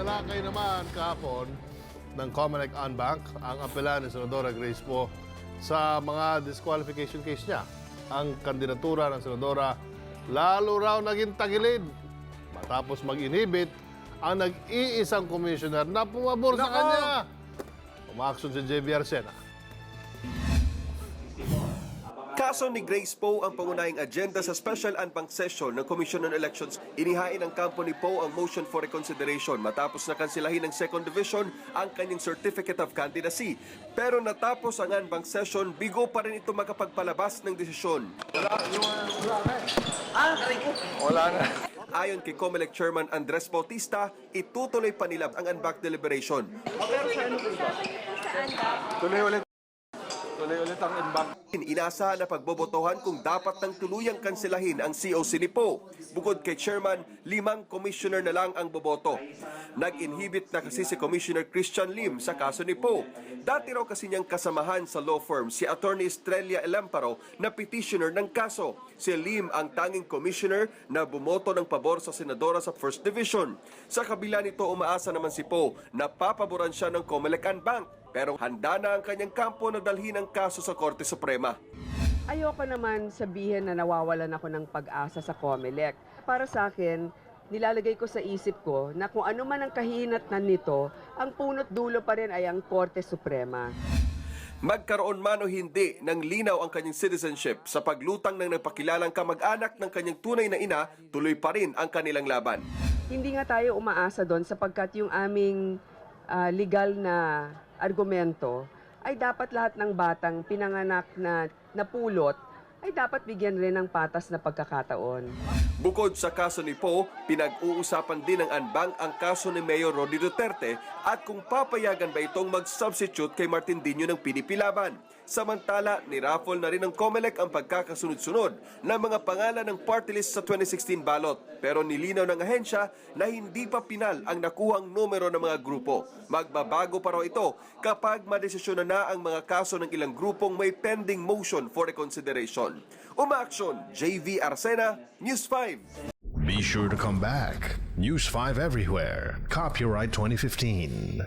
Itinalakay naman kahapon ng Comelec Unbank ang apela ni Senadora Grace Poe sa mga disqualification case niya. Ang kandidatura ng Senadora lalo raw naging tagilid matapos mag-inhibit ang nag-iisang commissioner na pumabor sa kanya. Umaksyon si JB Arsena. Kaso ni Grace Poe ang pangunahing agenda sa Special Unbank Session ng Commission on Elections. Inihain ng kampo ni Poe ang motion for reconsideration matapos na kansilahin ng Second Division ang kanyang Certificate of Candidacy. Pero natapos ang Unbank Session, bigo pa rin ito makapagpalabas ng desisyon. Ayon kay COMELEC Chairman Andres Bautista, itutuloy pa nila ang Unbank deliberation. Inasahan na pagbobotohan kung dapat nang tuluyang kanselahin ang COC ni Poe. Bukod kay Chairman, limang commissioner na lang ang boboto. Nag-inhibit na kasi si Commissioner Christian Lim sa kaso ni Poe. Dati raw kasi niyang kasamahan sa law firm si Attorney Estrella Elamparo na petitioner ng kaso. Si Lim ang tanging commissioner na bumoto ng pabor sa senadora sa First Division. Sa kabila nito, umaasa naman si Poe na papaboran siya ng Comelec Bank. Pero handa na ang kanyang kampo na dalhin ang kaso sa Korte Suprema. Ayoko naman sabihin na nawawalan ako ng pag-asa sa COMELEC. Para sa akin, nilalagay ko sa isip ko na kung ano man ang kahinatnan nito, ang punot dulo pa rin ay ang Korte Suprema. Magkaroon man o hindi ng linaw ang kanyang citizenship sa paglutang ng nagpakilalang kamag-anak ng kanyang tunay na ina, tuloy pa rin ang kanilang laban. Hindi nga tayo umaasa doon sapagkat yung aming ah, legal na argumento ay dapat lahat ng batang pinanganak na napulot ay dapat bigyan rin ng patas na pagkakataon. Bukod sa kaso ni Poe, pinag-uusapan din ng Anbang ang kaso ni Mayor Rodi Duterte at kung papayagan ba itong mag-substitute kay Martin Dino ng PDP Laban. Samantala, niraffle na rin ng COMELEC ang pagkakasunod-sunod ng mga pangalan ng party list sa 2016 ballot. Pero nilinaw ng ahensya na hindi pa pinal ang nakuhang numero ng mga grupo. Magbabago pa raw ito kapag madesisyon na na ang mga kaso ng ilang grupong may pending motion for reconsideration. Umaaksyon, JV Arsena, News 5. Be sure to come back. News 5 everywhere. Copyright 2015.